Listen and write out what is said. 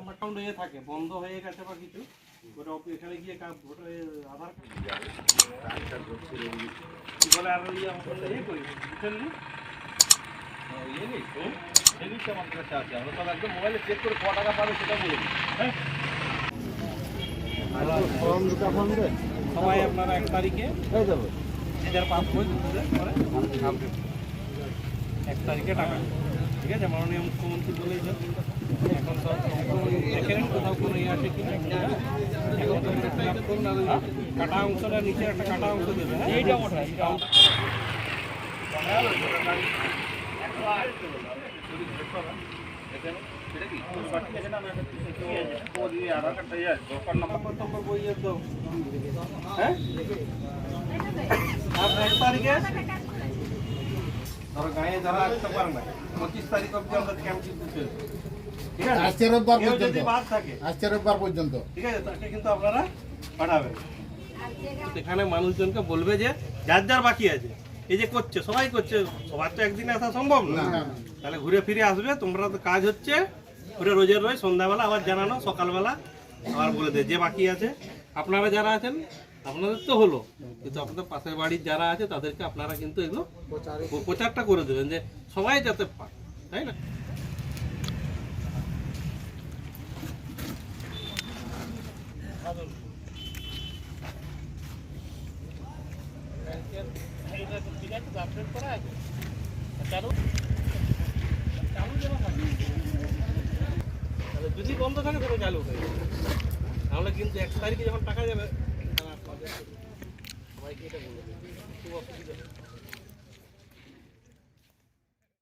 Account হয়ে থাকে বন্ধ হয়ে গেছে বা কিছু ওটা এখানে গিয়ে ভোটার আধার কি বলে আর ইয়ে ইয়ে করি বুঝছেন ইয়ে নেই তো। তো আমাদের কাছে আছে আমরা একদম মোবাইলে চেক করে ক টাকা পাবে সেটা বলে হ্যাঁ? সবাই আপনারা এক তারিখে যে যার পাসপোর্ট করে এক তারিখে টাকা। ঠিক আছে মাননীয় মুখ্যমন্ত্রী বলেছেন। এখন তো দেখেন কোথাও কোনো ইয়ে হ্যাঁ? এখন তো একটা fill up করুন কাটা অংশটা নিচে একটা কাটা অংশ দেবে হ্যাঁ? এইটা ওঠা কি ইয়ে তো হ্যাঁ তারিখে? ধরো গায়ে যারা আসতে পারে না। পঁচিশ তারিখ অব্দি আমরা ক্যাম্প কিন্তু ঠিক আছে? আজকে রোববার যদি পর্যন্ত। বাদ থাকে। আজকে রোববার পর্যন্ত। ঠিক আছে তাকে কিন্তু আপনারা পাঠাবেন। এখানে মানুষজনকে বলবে যে যার যার বাকি আছে এই যে করছে সবাই করছে সবার তো একদিনে আসা সম্ভব না। তাহলে ঘুরে ফিরে আসবে তোমরা তো কাজ হচ্ছে ঘুরে রোজের রোজ সন্ধ্যাবেলা আবার জানানো সকালবেলা আবার বলে দে যে বাকি আছে। আপনারা যারা আছেন আপনাদের তো হলো। কিন্তু আপনাদের পাশের বাড়ির যারা আছে তাদেরকে আপনারা কিন্তু এগুলো প্রচারটা করে দেবেন যে সবাই যাতে পায় তাই না? যদি বন্ধ থাকে তাহলে চালু হয়ে যাবে। তাহলে কিন্তু এক তারিখে যখন টাকা যাবে এটা বলে দেবো খুব অসুবিধা